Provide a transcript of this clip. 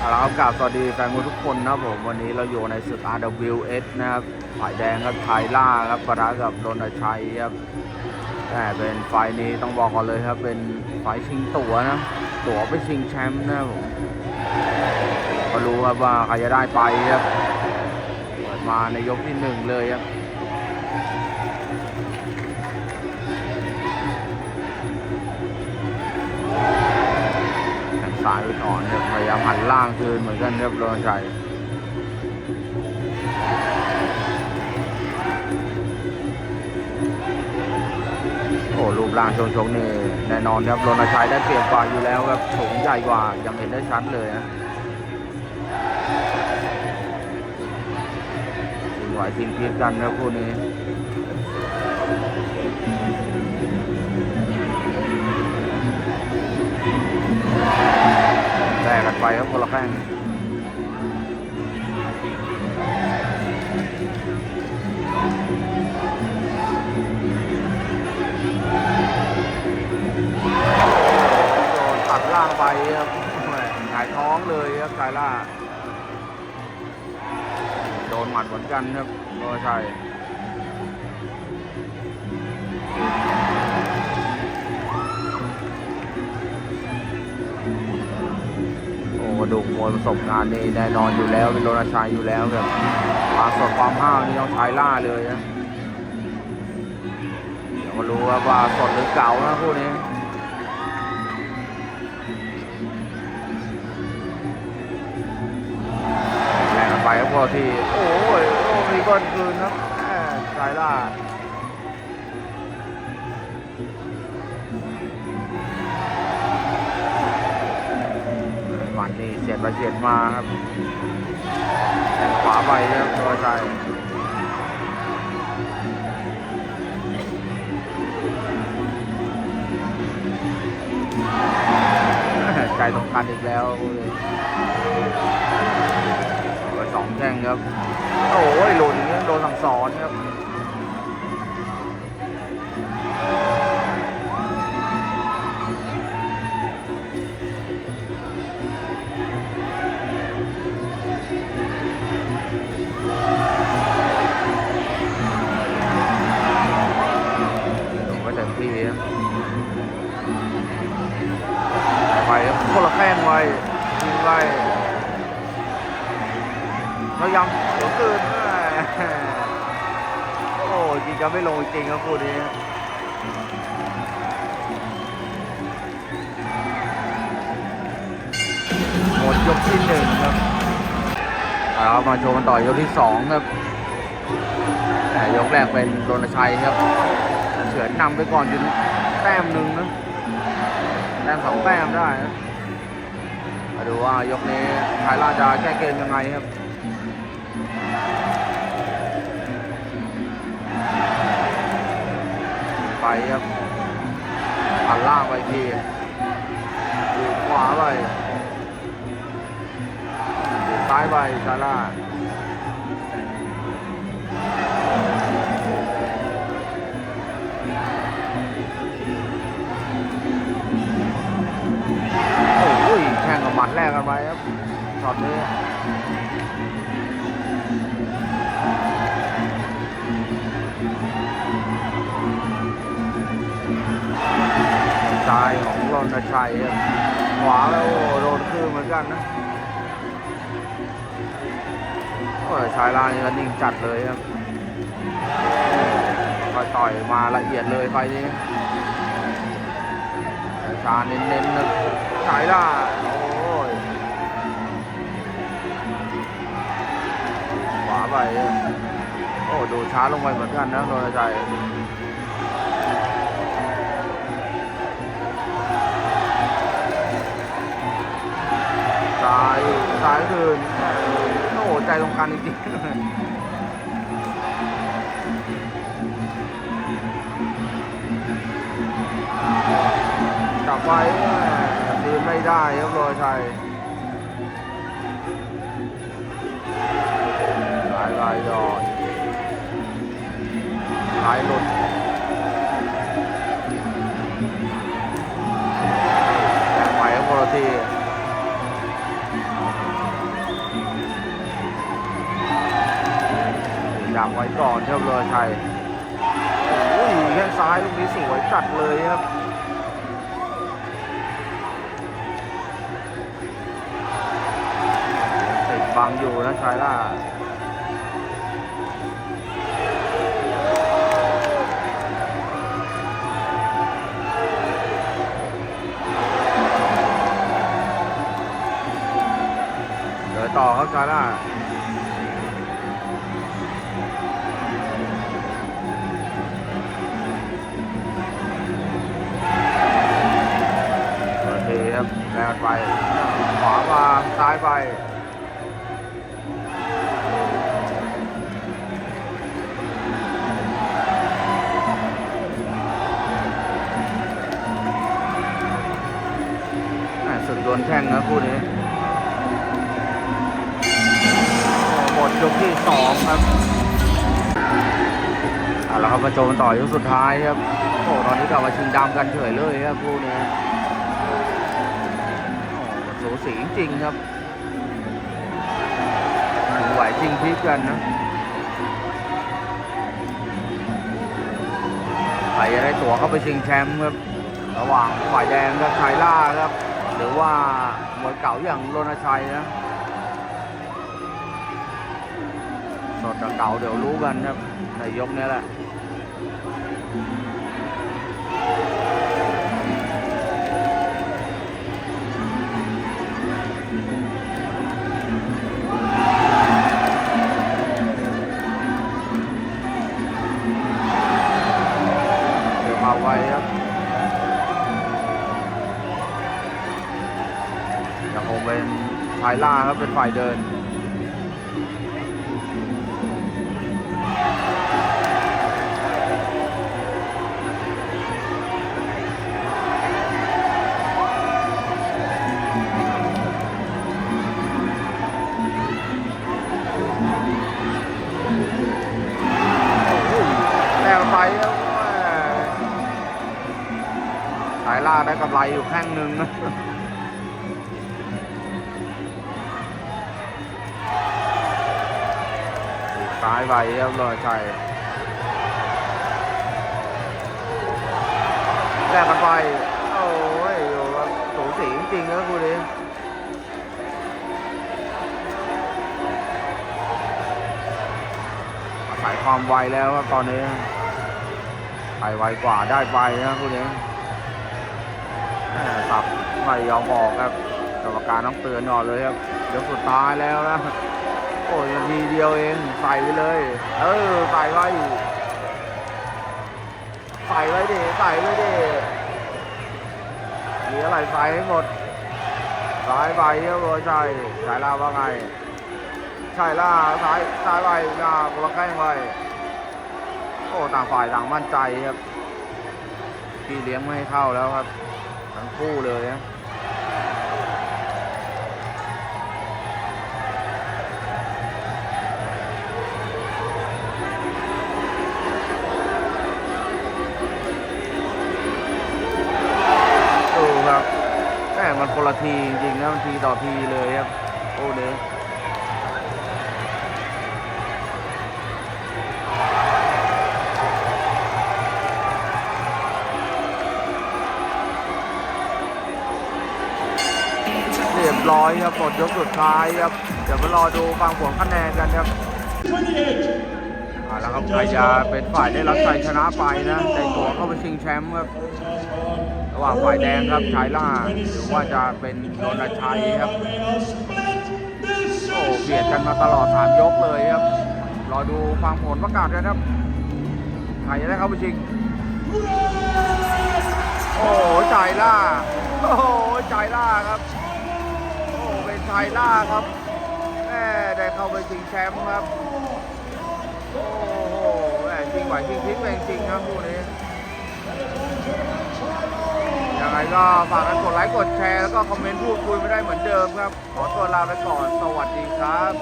เอาละครับกราบสวัสดีแฟนมวยทุกคนนะครับผมวันนี้เราอยู่ในศึก RWS นะครับฝ่ายแดงครับไทยล่าครับปะทะกับโดนชัยครับแต่เป็นไฟนี้ต้องบอกก่อนเลยครับ เป็นไฟชิงตั๋วนะ ตั๋วไปชิงแชมป์นะครับผมก็รู้ครับว่าใครจะได้ไปครับเปิดมาในยกที่หนึ่งเลยครับ ซ้ายไปก่อนครับพยายามหันล่างคืนเหมือนกันครับโรนชัยโอ้รูปร่างชงชงนี่แน่นอนครับโรนชัยได้เปรียบกว่าอยู่แล้วครับสูงใหญ่กว่ายังเห็นได้ชัดเลยนะไหวทีมพีดกันครับคู่นี้ ครับคนละข้างตัดล่างไปครับหงายท้องเลยครับชายล่า โดนหมัดเหมือนกันครับโรชัย กระดูกมวยประสบการณ์นี่แน่นอนอยู่แล้วเป็นโรนชัยอยู่แล้วแบบความสดความห้าวนี่ต้องใช้ล่าเลยนะเดี๋ยวมารู้ว่าวาสดหรือเก่านะคู่นี้แรงไปครับพอที่โอ้ยโอ้มีก้อนคืนครับแหม่ใช้ล่า นี่เสียดไปเสียดมาครับขวาไปครับโรชัยใจตรงกันอีกแล้วคู่นี้เอาไปสองแข้งครับ โอ้ยหลุดอย่างนี้โดนสั่งสอนครับ แล้วยังเสียวเกินโอ้ยยิงกันไม่ลงจริงครับคู่นี้หมดยกที่หนึ่งครับเอามาโชว์กันต่อยกที่สองครับแต่ยกแรกเป็นโรนชัยครับเฉือนนำไปก่อนอยู่แต้มหนึ่งนะแต้มสองแต้มได้นะมาดูว่ายกนี้ไทยราจะแก้เกมยังไงครับ ไปครับหันล่างไปทีดูขวาไปดูซ้ายไปชาร่าโอ้ยแข่งกับหมัดแรกกันไปครับช็อตนี้ รณชัยครับขวาแล้วโอ้โดนคือเหมือนกันนะโอ้ยชายล่างนี่ก็นิ่งจัดเลยครับก็ต่อยมาละเอียดเลยไฟนี้ชาเน้นๆนะสายล่าโอ้ยขวาไปโอ้ดูช้าลงไปเหมือนกันนะโดนใจายซ้ายคืนโอ้โหใจตรงกันจริงๆจับไว้ดีไม่ได้ครับโรยชัย ครับเลยชัยโอ้ยแข้งซ้ายลูกนี้สวยจัดเลยครับติดบังอยู่นะชายล่าเดินต่อครับชายล่า แรงไปขวามาซ้ายไปสึกโดนแข้งนะคู่นี้หมดยกที่สองครับเอาละครับมาโจมต่อยกสุดท้ายครับโอ้ตอนนี้กลับมาชิงดำกันเฉยเลยครับคู่นี้ สูสีจริงครับถึงไหวจริงพลิกกันนะใครจะได้ตั๋วเข้าไปชิงแชมป์ครับระหว่างฝ่ายแดงกับชายล่าครับ หรือว่ามวยเก่าอย่างโรณชัยนะสดกับเก่าเดี๋ยวรู้กันครับในยกนี้แหละ ล่าครับเป็นฝ่ายเดินแต่ไปครับแม่สายล่าได้กำไรอยู่แข้งหนึ่งนะายไปครับรอยชัยแลกกันไปโอ้ยอยู่ครับสูสีจริงๆครับคู่นี้อาศัยความไวแล้วครับตอนนี้ไปไวกว่าได้ไปนะคู่นี้สับไม่ยอมออกครับกรรมการต้องเตือนก่อนเลยครับเดี๋ยวสุดท้ายแล้วนะ โอ้ยนาทีเดียวเองใส่ไปเลย เออใส่ไว้ใส่ไว้ดิใส่ไว้ดิมีอะไรใส่ให้หมดสายไปเยอะเลยใช่สายล่าว่าไงใช่ล่าซ้ายซ้ายไปหน้าคนละแข้งไปโอ้ต่างฝ่ายต่างมั่นใจครับพี่เลี้ยงไม่ให้เข้าแล้วครับ ทั้งคู่เลยนะ ทีจริงๆนะมันทีต่อทีเลยครับ โอ้เด้อเรียบร้อยครับหมดยกสุดท้ายครับ เดี๋ยวมารอดูฟังผลคะแนนกันครับอ่าแล้วครับใครจะเป็นฝ่ายได้รับชัยชนะไปนะได้ตัวเข้าไปชิงแชมป์ครับ ระหว่างฝ่ายแดงครับชายล่าหรือว่าจะเป็นโดนชัยครับ โอ้เบียดกันมาตลอดสามยกเลยครับ รอดูฟังผลประกาศกันครับใครจะได้เข้าไปชิง โอ้โหจ่ายล่า โอ้โหจ่ายล่าครับ โอ้เป็นชายล่าครับแม่ได้เข้าไปชิงแชมป์ครับ โอ้โหแม่จริงไหวจริงพลิกแรงจริงครับคู่นี้ ยังไงก็ฝากกันกดไลค์กดแชร์แล้วก็คอมเมนต์พูดคุยไม่ได้เหมือนเดิมครับ ขอตัวลาไปก่อน สวัสดีครับ